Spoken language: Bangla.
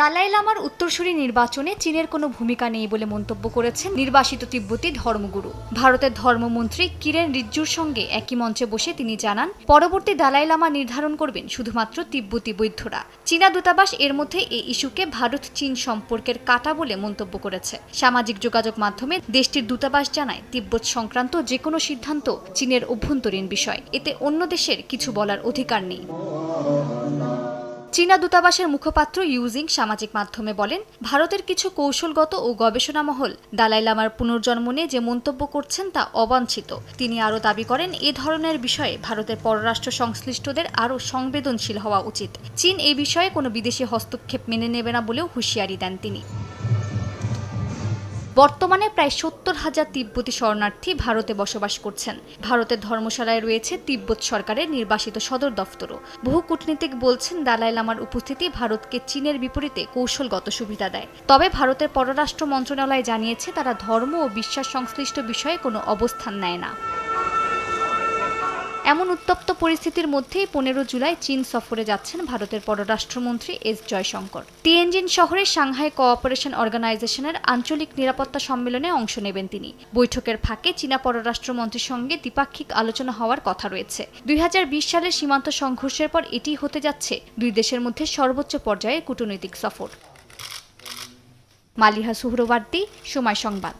দালাই লামার উত্তরসূরি নির্বাচনে চীনের কোনো ভূমিকা নেই বলে মন্তব্য করেছেন নির্বাসিত তিব্বতী ধর্মগুরু। ভারতের ধর্মমন্ত্রী কিরেন রিজ্জুর সঙ্গে একই মঞ্চে বসে তিনি জানান, পরবর্তী দালাই লামা নির্ধারণ করবেন শুধুমাত্র তিব্বতী বৈধ্যরা চীনা দূতাবাস এর মধ্যে এই ইস্যুকে ভারত চীন সম্পর্কের কাটা বলে মন্তব্য করেছে। সামাজিক যোগাযোগ মাধ্যমে দেশটির দূতাবাস জানায়, তিব্বত সংক্রান্ত যে কোনো সিদ্ধান্ত চীনের অভ্যন্তরীণ বিষয়। এতে অন্য দেশের কিছু বলার অধিকার নেই। চীনা দূতাবাসের মুখপাত্র ইউজিং সামাজিক মাধ্যমে বলেন, ভারতের কিছু কৌশলগত ও গবেষণা মহল দালাই লামার পুনর্জন্ম নিয়ে যে মন্তব্য করছেন তা অবাঞ্ছিত। তিনি আরও দাবি করেন, এ ধরনের বিষয়ে ভারতের পররাষ্ট্র সংশ্লিষ্টদের আরও সংবেদনশীল হওয়া উচিত। চীন এই বিষয়ে কোনো বিদেশি হস্তক্ষেপ মেনে নেবে না বলেও হুঁশিয়ারি দেন তিনি। বর্তমানে প্রায় সত্তর হাজার তিব্বতী শরণার্থী ভারতে বসবাস করছেন। ভারতের ধর্মশালায় রয়েছে তিব্বত সরকারের নির্বাসিত সদর দফতরও। বহু কূটনীতিক বলছেন দালাই লামার উপস্থিতি ভারতকে চীনের বিপরীতে কৌশলগত সুবিধা দেয়। তবে ভারতের পররাষ্ট্র মন্ত্রণালয় জানিয়েছে, তারা ধর্ম ও বিশ্বাস সংশ্লিষ্ট বিষয়ে কোনো অবস্থান নেয় না। এমন উত্তপ্ত পরিস্থিতির মধ্যেই পনেরো জুলাই চীন সফরে যাচ্ছেন ভারতের পররাষ্ট্রমন্ত্রী এস জয়শঙ্কর। টিএনজিন শহরে সাংহাই কোঅপারেশন অর্গানাইজেশনের আঞ্চলিক নিরাপত্তা সম্মেলনে অংশ নেবেন তিনি। বৈঠকের ফাঁকে চীনা পররাষ্ট্রমন্ত্রীর সঙ্গে দ্বিপাক্ষিক আলোচনা হওয়ার কথা রয়েছে। দুই হাজার বিশ সালের সীমান্ত সংঘর্ষের পর এটি হতে যাচ্ছে দুই দেশের মধ্যে সর্বোচ্চ পর্যায়ের কূটনৈতিক সফর। মালিহা সুহরওয়ার্দী সময় সংবাদ।